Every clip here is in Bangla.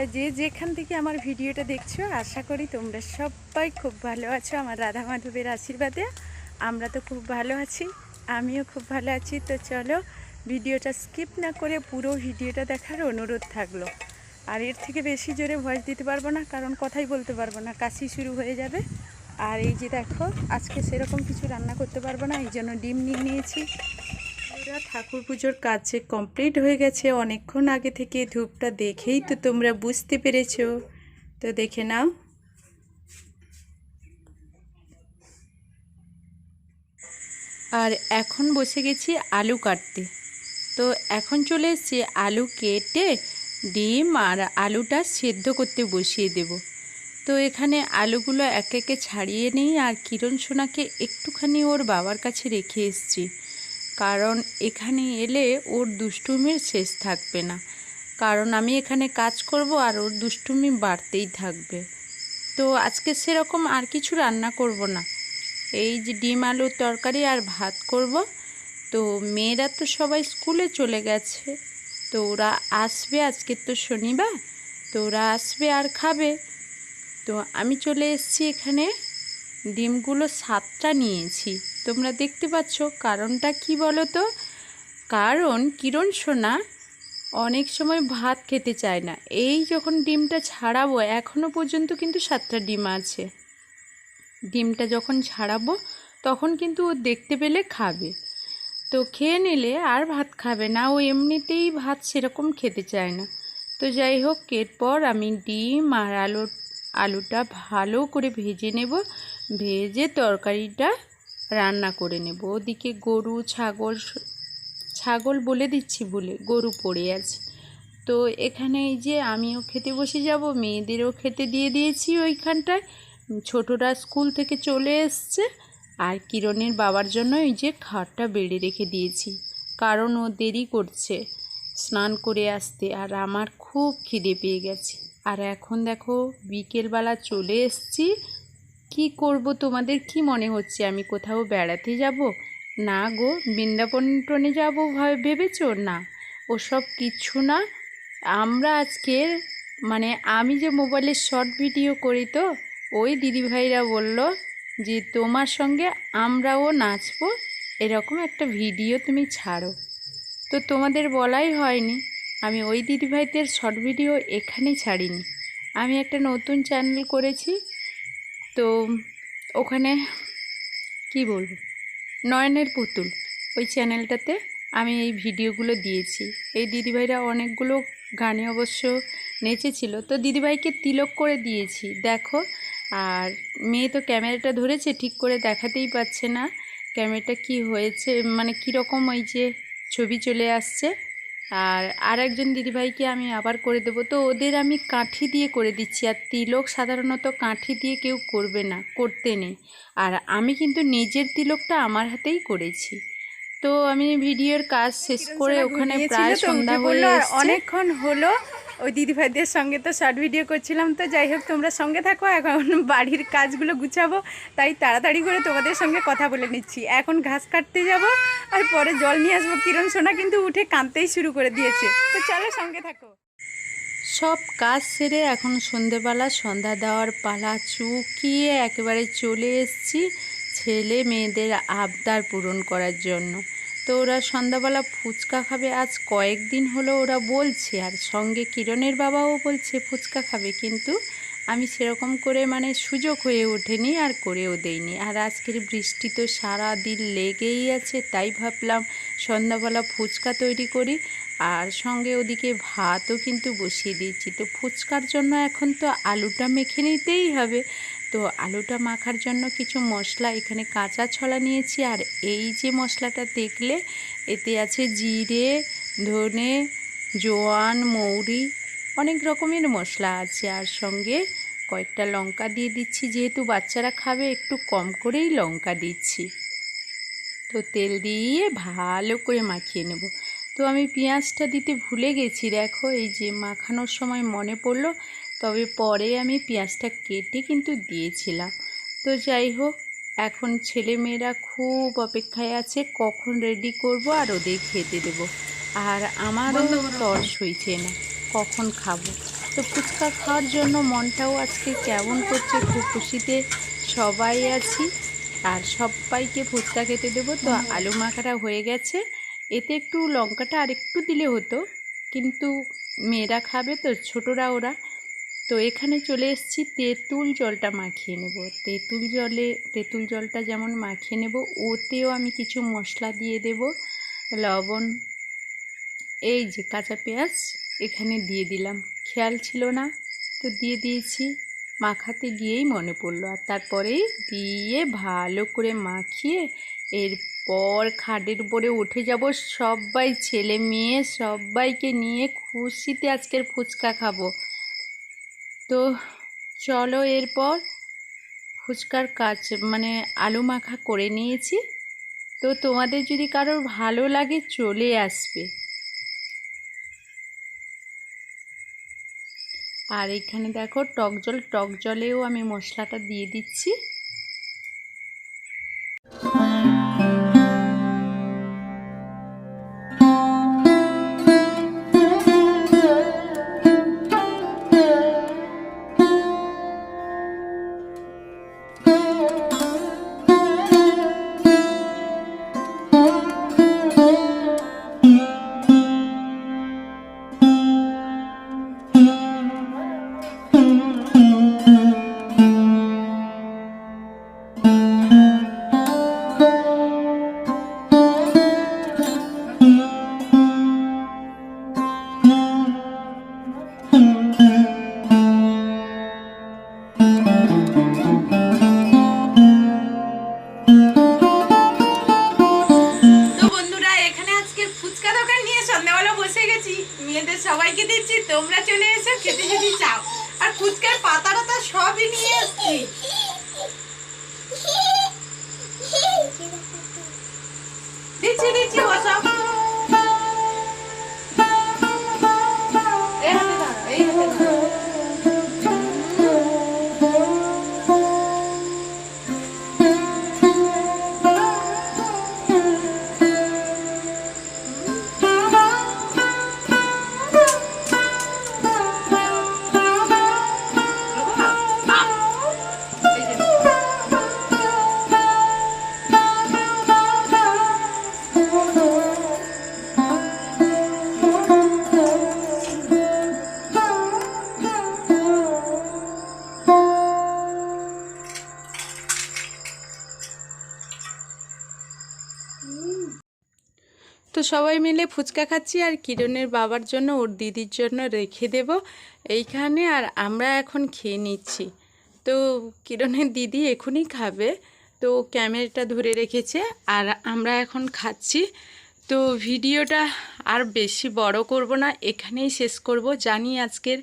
তোমরা যে যেখান থেকে আমার ভিডিওটা দেখছ, আশা করি তোমরা সবাই খুব ভালো আছো আমার রাধা মাধবের আশীর্বাদে। আমরা তো খুব ভালো আছি, আমিও খুব ভালো আছি। তো চলো, ভিডিওটা স্কিপ না করে পুরো ভিডিওটা দেখার অনুরোধ থাকল। আর এর থেকে বেশি জোরে ভয়েস দিতে পারব না, কারণ কথাই বলতে পারব না, কাশি শুরু হয়ে যাবে। আর এই যে দেখো, আজকে সেরকম কিছু রান্না করতে পারব না, এই জন্য ডিম নিয়ে নিয়েছি। পুরা ঠাকুর পুজোর কাজ কমপ্লিট হয়ে গেছে, অনেকক্ষণ আগে থেকে ধূপটা দেখেই তো তোমরা বুঝতে পেরেছ। তো দেখে নাও। আর এখন বসে গেছি আলু কাটতে। তো এখন চলে এসেছি আলু কেটে ডিম আর আলুটা সেদ্ধ করতে বসিয়ে দেব। তো এখানে আলুগুলো এক একে ছাড়িয়ে নিই আর কিরণ সোনাকে একটুখানি ওর বাবার কাছে রেখে এসেছি। কারণ এখানে এলে ওর দুষ্টুমির শেষ থাকবে না। কারণ আমি এখানে কাজ করব আর ওর দুষ্টুমি বাড়তেই থাকবে। তো আজকে সেরকম আর কিছু রান্না করব না। এই যে ডিম আলুর তরকারি আর ভাত করব। তো মেয়েরা তো সবাই স্কুলে চলে গেছে। তো ওরা আসবে আজকে তো শনিবার। তো ওরা আসবে আর খাবে। তো আমি চলে এসেছি এখানে। ডিমগুলো সাতটা নিয়েছি। তোমরা দেখতে পাচ্ছ। কারণটা কি বলো তো কারণ কিরণ সোনা অনেক সময় ভাত খেতে চায় না। এই যখন ডিমটা ছাড়াবো এখনও পর্যন্ত কিন্তু সাতটা ডিম আছে। ডিমটা যখন ছাড়াবো, তখন কিন্তু ও দেখতে পেলে খাবে। তো খেয়ে নিলে আর ভাত খাবে না। ও এমনিতেই ভাত সেরকম খেতে চায় না। তো যাই হোক, এরপর আমি ডিম আর আলু, আলুটা ভালো করে ভেজে নেব। ভেজে তরকারিটা রান্না করে নেব। ওদিকে গরু, ছাগল ছাগল বলে দিচ্ছি বলে গরু পড়ে আছে। তো এখানে এই যে আমিও খেতে বসে যাব, মেয়েদেরও খেতে দিয়ে দিয়েছি ওইখানটায়। ছোটরা স্কুল থেকে চলে এসছে আর কিরণের বাবার জন্য এই যে খাটটা বেড়ে রেখে দিয়েছি। কারণ ও দেরি করছে স্নান করে আসতে আর আমার খুব খিদে পেয়ে গেছে। আর এখন দেখো বিকেলবেলা চলে এসছি কি করব তোমাদের কি মনে হচ্ছে? আমি কোথাও বেড়াতে যাব? না গো, বৃন্দাবন টনে যাব ভেবেছো? না। ওসব কিছু না। আমরা আজকে মানে আমি যে মোবাইলে শর্ট ভিডিও করি তো, ওই দিদিভাইরা বলল যে তোমার সঙ্গে আমরাও নাচবো, এরকম একটা ভিডিও তুমি ছাড়ো। তো তোমাদের বলাই হয়নি। আমি ওই দিদিভাইদের শর্ট ভিডিও এখানেই ছাড়িনি। আমি একটা নতুন চ্যানেল করেছি তো ওখানে কি বলব? নয়নের পুতুল, ওই চ্যানেলটাতে আমি এই ভিডিওগুলো দিয়েছি। এই দিদিভাইরা অনেকগুলো গানে অবশ্য নেচেছিল। তো দিদিভাইকে তিলক করে দিয়েছি, দেখো। আর মেয়ে তো ক্যামেরাটা ধরেছে, ঠিক করে দেখাতেই পাচ্ছে না। ক্যামেরাটা কি হয়েছে মানে কীরকম ওই যে ছবি চলে আসছে। আর আর একজন দিদিভাইকে আমি আবার করে দেব। তো ওদের আমি কাঠি দিয়ে করে দিচ্ছি। আর তিলক সাধারণত কাঠি দিয়ে কেউ করবে না করতে নেই। আর আমি কিন্তু নিজের তিলকটা আমার হাতেই করেছি। তো আমি ভিডিওর কাজ শেষ করে ওখানে প্রায় সন্ধ্যা হয়ে অনেকক্ষণ হলো ওই দিদিভাইদের সঙ্গে তো শর্ট ভিডিও করছিলাম, তো যাই হোক তোমরা সঙ্গে থাকো, এখন বাড়ির কাজগুলো গুছাবো, তাই তাড়াতাড়ি করে তোমাদের সঙ্গে কথা বলে নিচ্ছি। এখন ঘাস কাটতে যাব, আর পরে জল নিয়ে আসব। কিরণ সোনা কিন্তু উঠে কাঁদতেই শুরু করে দিয়েছে। তো চলো সঙ্গে থাকো। সব কাজ সেরে এখন সন্ধেবেলা সন্ধ্যা দেওয়ার পালা চুকিয়ে একেবারে চলে এসেছি ছেলে মেয়েদের আবদার পূরণ করার জন্য। তো ওরা সন্ধ্যাবেলা ফুচকা খাবে। আজ কয়েকদিন হলো ওরা বলছে, আর সঙ্গে কিরণের বাবাও বলছে ফুচকা খাবে, কিন্তু আমি সেরকম করে মানে সুযোগ হয়ে ওঠেনি আর করেও দেইনি। আর আজকের বৃষ্টি তো সারা দিন লেগেই আছে, তাই ভাবলাম সন্ধ্যাবেলা ফুচকা তৈরি করি। আর সঙ্গে ওদিকে ভাতও কিন্তু বসিয়ে দিয়েছি। তো ফুচকার জন্য এখন তো আলুটা মেখে নিতেই হবে। তো আলুটা মাখার জন্য কিছু মশলা, এখানে কাঁচা ছলা নিয়েছি আর এই যে মশলাটা দেখলে, এতে আছে জিরে, ধনে, জোয়ান, মৌরি, অনেক রকমের মশলা আছে। আর সঙ্গে কয়েকটা লঙ্কা দিয়ে দিচ্ছি, যেহেতু বাচ্চারা খাবে, একটু কম করেই লঙ্কা দিচ্ছি। তো তেল দিয়ে ভালো করে মাখিয়ে নেব। তো আমি পেঁয়াজটা দিতে ভুলে গেছি, দেখো, এই যে মাখানোর সময় মনে পড়ল তবে পরে আমি পেঁয়াজটা কেটে কিন্তু দিয়েছিলাম। তো যাই হোক এখন ছেলে মেয়েরা খুব অপেক্ষায় আছে কখন রেডি করব আর ওদের খেতে দেব। আর আমারও তর সইছে না কখন খাব? তো ফুচকা খাওয়ার জন্য মনটাও আজকে কেমন করছে খুব খুশিতে সবাই আছি। আর সবাইকে ফুচকা খেতে দেবো। তো আলু মাখাটা হয়ে গেছে। এতে একটু লঙ্কাটা আর একটু দিলে হতো কিন্তু মেয়েরা খাবে তো ছোটরা ওরা। তো এখানে চলে এসেছি, তেঁতুল জলটা মাখিয়ে নেব। তেঁতুল জলে, তেঁতুল জলটা যেমন মাখিয়ে নেব, ওতেও আমি কিছু মশলা দিয়ে দেব, লবণ, এই যে কাঁচা পেঁয়াজ এখানে দিয়ে দিলাম। খেয়াল ছিল না, তো দিয়ে দিয়েছি। মাখাতে গিয়েই মনে পড়ল, আর তারপরেই দিয়ে ভালো করে মাখিয়ে এরপর খাটের উপরে উঠে যাব। সবাই ছেলে মেয়ে, সবাইকে নিয়ে খুশিতে আজকের ফুচকা খাব। তো চলো এরপর ফুচকার কাজ মানে আলু মাখা করে নিয়েছি। তো তোমাদের যদি কারোর ভালো লাগে চলে আসবে। আর এখানে দেখো টক জল, টক জলেও আমি মশলাটা দিয়ে দিচ্ছি। সবাইকে দিচ্ছি, তোমরা চলে এসো, খেতে যদি চাও। আর ফুচকার পাতাটা তো সবই নিয়ে এসছি। দিচ্ছি দিচ্ছি ও এই তো সবাই মিলে ফুচকা খাচ্ছি আর কিরণের বাবার জন্য, ওর দিদির জন্য রেখে দেব এইখানে আর আমরা এখন খেয়ে নিচ্ছি। তো কিরণের দিদি এখনই খাবে, তো ক্যামেরাটা ধরে রেখেছে আর আমরা এখন খাচ্ছি। তো ভিডিওটা আর বেশি বড় করব না, এখানেই শেষ করব। জানি আজকের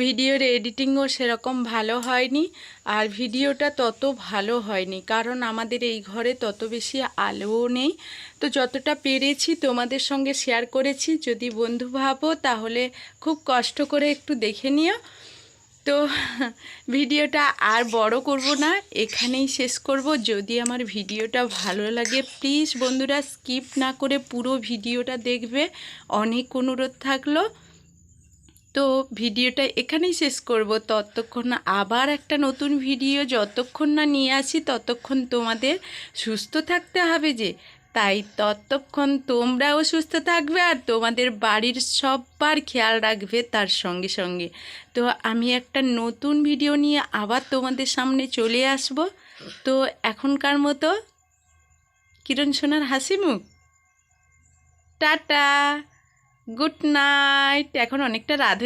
ভিডিওর এডিটিংও সেরকম ভালো হয়নি আর ভিডিওটা তত ভালো হয়নি, কারণ আমাদের এই ঘরে তত বেশি আলোও নেই। তো যতটা পেরেছি তোমাদের সঙ্গে শেয়ার করেছি, যদি বন্ধু ভাবো তাহলে খুব কষ্ট করে একটু দেখে নিও। তো ভিডিওটা আর বড় করব না, এখানেই শেষ করব। যদি আমার ভিডিওটা ভালো লাগে প্লিজ বন্ধুরা স্কিপ না করে পুরো ভিডিওটা দেখবে। অনেক অনুরোধ থাকল। তো ভিডিওটা এখানেই শেষ করব। ততক্ষণ আবার একটা নতুন ভিডিও, যতক্ষণ না নিয়ে আসি ততক্ষণ তোমাদের সুস্থ থাকতে হবে যে তাই ততক্ষণ তোমরাও সুস্থ থাকবে আর তোমাদের বাড়ির সবার খেয়াল রাখবে তার সঙ্গে সঙ্গে। তো আমি একটা নতুন ভিডিও নিয়ে আবার তোমাদের সামনে চলে আসব। তো এখনকার মতো কিরণ সোনার হাসি মুখ। Tata, good night. এখন অনেকটা রাত